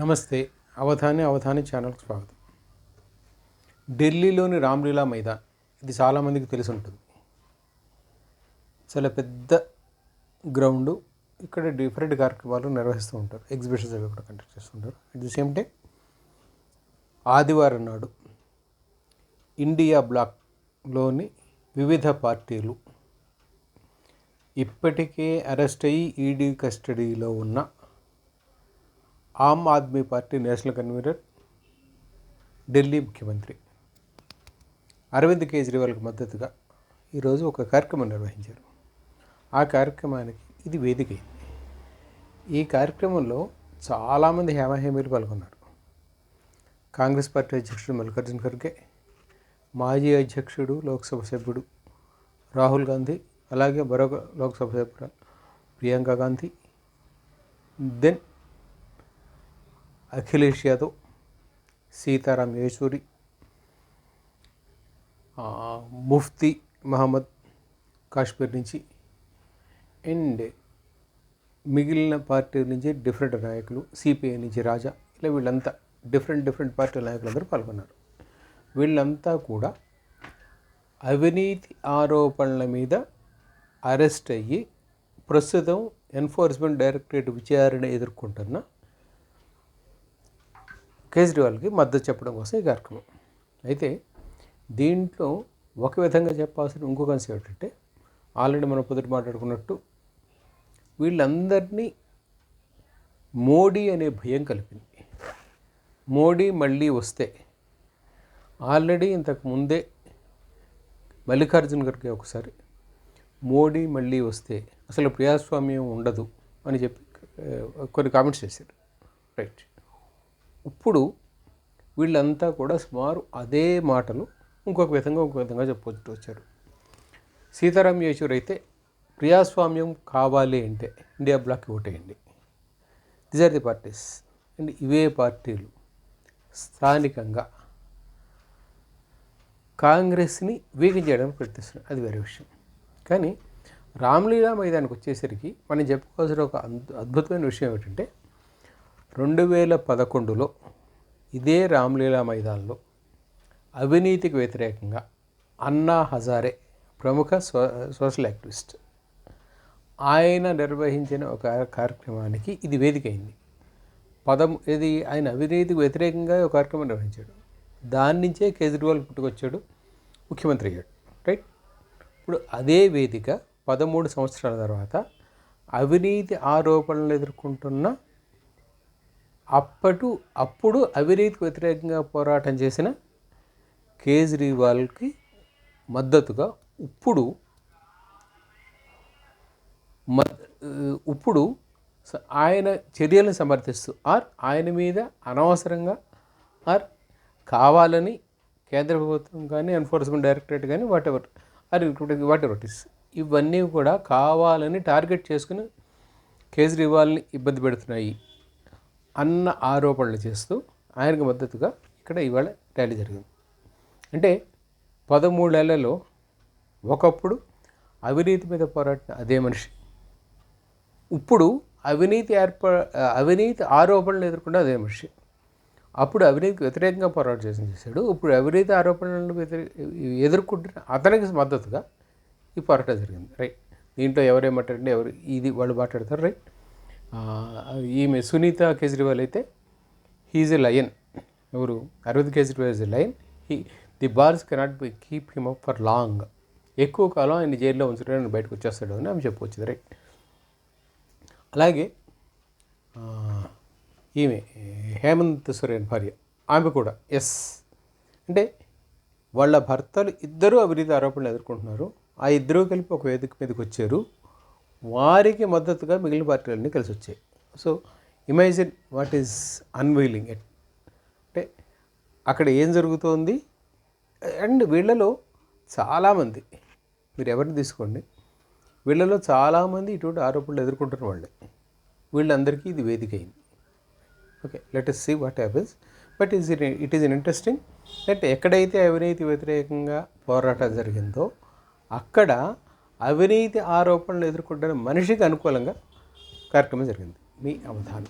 నమస్తే అవధాని అవధాని ఛానల్కి స్వాగతం. ఢిల్లీలోని రామ్లీలా మైదాన్ ఇది చాలామందికి తెలిసి ఉంటుంది చాలా పెద్ద గ్రౌండ్ ఇక్కడ డిఫరెంట్ కార్యక్రమాలు నిర్వహిస్తూ ఉంటారు ఎగ్జిబిషన్స్ అవి కూడా కండక్ట్ చేస్తుంటారు. అట్ ది సేమ్ టైం ఆదివారం నాడు ఇండియా బ్లాక్లోని వివిధ పార్టీలు ఇప్పటికే అరెస్ట్ అయ్యి ఈడీ కస్టడీలో ఉన్న Aam Aadmi party national convener Delhi ముఖ్యమంత్రి. అరవింద్ కేజ్రీవాల్కి మద్దతుగా ఈరోజు ఒక కార్యక్రమం నిర్వహించారు. ఆ కార్యక్రమానికి ఇది వేదిక ఈ కార్యక్రమంలో చాలామంది హేమహేమీలు పాల్గొన్నారు. కాంగ్రెస్ పార్టీ అధ్యక్షుడు మల్లికార్జున ఖర్గే మాజీ అధ్యక్షుడు లోక్సభ సభ్యుడు రాహుల్ గాంధీ అలాగే మరొక లోక్సభ సభ్యుడు ప్రియాంక గాంధీ దెన్ అఖిలేష్ యాదవ్ సీతారాం యేచూరి ముఫ్తీ మహమ్మద్ కాశ్మీర్ నుంచి అండ్ మిగిలిన పార్టీ నుంచి డిఫరెంట్ నాయకులు సిపిఐ నుంచి రాజా ఇలా వీళ్ళంతా డిఫరెంట్ డిఫరెంట్ పార్టీ నాయకులందరూ పాల్గొన్నారు. వీళ్ళంతా కూడా అవినీతి ఆరోపణల మీద అరెస్ట్ అయ్యి ప్రస్తుతం ఎన్ఫోర్స్మెంట్ డైరెక్టరేట్ విచారణ ఎదుర్కొంటున్న కేజ్రీవాల్కి మద్దతు చెప్పడం కోసం ఈ కార్యక్రమం. అయితే దీంట్లో ఒక విధంగా చెప్పాల్సిన ఇంకో కాన్సెప్ట్ ఏంటంటే ఆల్రెడీ మనం పొద్దుట మాట్లాడుకున్నట్టు వీళ్ళందరినీ మోడీ అనే భయం కలిపింది. మోడీ మళ్ళీ వస్తే ఆల్రెడీ ఇంతకు ముందే మల్లికార్జున గారికి ఒకసారి మోడీ మళ్ళీ వస్తే అసలు ప్రజాస్వామ్యం ఉండదు అని చెప్పి కొన్ని కామెంట్స్ చేశారు. రైట్. ఇప్పుడు వీళ్ళంతా కూడా సుమారు అదే మాటలు ఇంకొక విధంగా ఇంకొక విధంగా చెప్పొచ్చు వచ్చారు. సీతారాం యేచూరి అయితే ప్రజాస్వామ్యం కావాలి అంటే ఇండియా బ్లాక్ ఓటేయండి. This are the parties and ఇవే పార్టీలు స్థానికంగా కాంగ్రెస్ని వీగం చేయడానికి ప్రయత్నిస్తున్నారు. అది వేరే విషయం. కానీ రామ్లీలా మైదానికి వచ్చేసరికి మనం చెప్పుకోవాల్సిన ఒక అద్భుతమైన విషయం ఏమిటంటే రెండు వేల పదకొండులో ఇదే రామ్లీలా మైదాన్లో అవినీతికి వ్యతిరేకంగా అన్నా హజారే ప్రముఖ సో సోషల్ యాక్టివిస్ట్. ఆయన నిర్వహించిన ఒక కార్యక్రమానికి ఇది వేదిక అయింది పదం ఇది ఆయన అవినీతికి వ్యతిరేకంగా ఒక కార్యక్రమం నిర్వహించాడు. దాని నుంచే కేజ్రీవాల్ పుట్టుకొచ్చాడు ముఖ్యమంత్రి అయ్యాడు. రైట్? ఇప్పుడు అదే వేదిక పదమూడు సంవత్సరాల తర్వాత అవినీతి ఆరోపణలు ఎదుర్కొంటున్న అప్పటు అప్పుడు అవినీతికి వ్యతిరేకంగా పోరాటం చేసిన కేజ్రీవాల్కి మద్దతుగా ఇప్పుడు ఇప్పుడు ఆయన చర్యలను సమర్థిస్తూ ఆర్ ఆయన మీద అనవసరంగా ఆర్ కావాలని కేంద్ర ప్రభుత్వం కానీ ఎన్ఫోర్స్మెంట్ డైరెక్టరేట్ కానీ whatever or what it is ఇవన్నీ కూడా కావాలని టార్గెట్ చేసుకుని కేజ్రీవాల్ని ఇబ్బంది పెడుతున్నాయి. అన్న ఆరోపణలు చేస్తూ ఆయనకు మద్దతుగా ఇక్కడ ఇవాళ ర్యాలీ జరిగింది. అంటే పదమూడేళ్ళలో ఒకప్పుడు అవినీతి మీద పోరాడిన అదే మనిషి ఇప్పుడు అవినీతి ఏర్ప అవినీతి ఆరోపణలు ఎదుర్కొన్న అదే మనిషి. అప్పుడు అవినీతికి వ్యతిరేకంగా పోరాటం చేసి చేశాడు. ఇప్పుడు అవినీతి ఆరోపణలను వ్యతిరే- ఎదుర్కొంటున్న అతనికి మద్దతుగా ఈ పోరాటం జరిగింది. రైట్. దీంట్లో ఎవరేమంటారంటే ఎవరు ఇది వాళ్ళు మాట్లాడతారు. రైట్. ఈమె సునీత కేజ్రీవాల్ అయితే హీజ్ ఎ లయన్ ఎవరు? Arvind Kejriwal is a lion he the bars cannot be keep him up for long ఎక్కువ కాలం ఆయన జైల్లో ఉంచడానికి బయటకు వచ్చేస్తాడు అని ఆమె చెప్పవచ్చు రైట్ అలాగే ఈమె హేమంత్ సోరెన్ భార్య ఆమె కూడా ఎస్ అంటే వాళ్ళ భర్తలు ఇద్దరూ అవినీతి ఆరోపణలు ఎదుర్కొంటున్నారు. ఆ ఇద్దరూ కలిపి ఒక వేదిక మీదకి వచ్చారు. వారికి మద్దతుగా మిగిలిన పార్టీలన్నీ కలిసి వచ్చాయి. So imagine what is unveiling at అంటే అక్కడ ఏం జరుగుతోంది? అండ్ వీళ్ళలో చాలామంది మీరు ఎవరిని తీసుకోండి వీళ్ళలో చాలామంది ఇటువంటి ఆరోపణలు ఎదుర్కొంటున్న వాళ్ళే. వీళ్ళందరికీ ఇది వేదిక అయింది. Okay let's see what happens but is it is in interesting that ఎక్కడైతే అవినీతి వ్యతిరేకంగా పోరాటం జరిగిందో అక్కడ అవినీతి ఆరోపణలు ఎదుర్కొంటున్న మనిషికి అనుకూలంగా కార్యక్రమం జరిగింది. మీ అవధానం.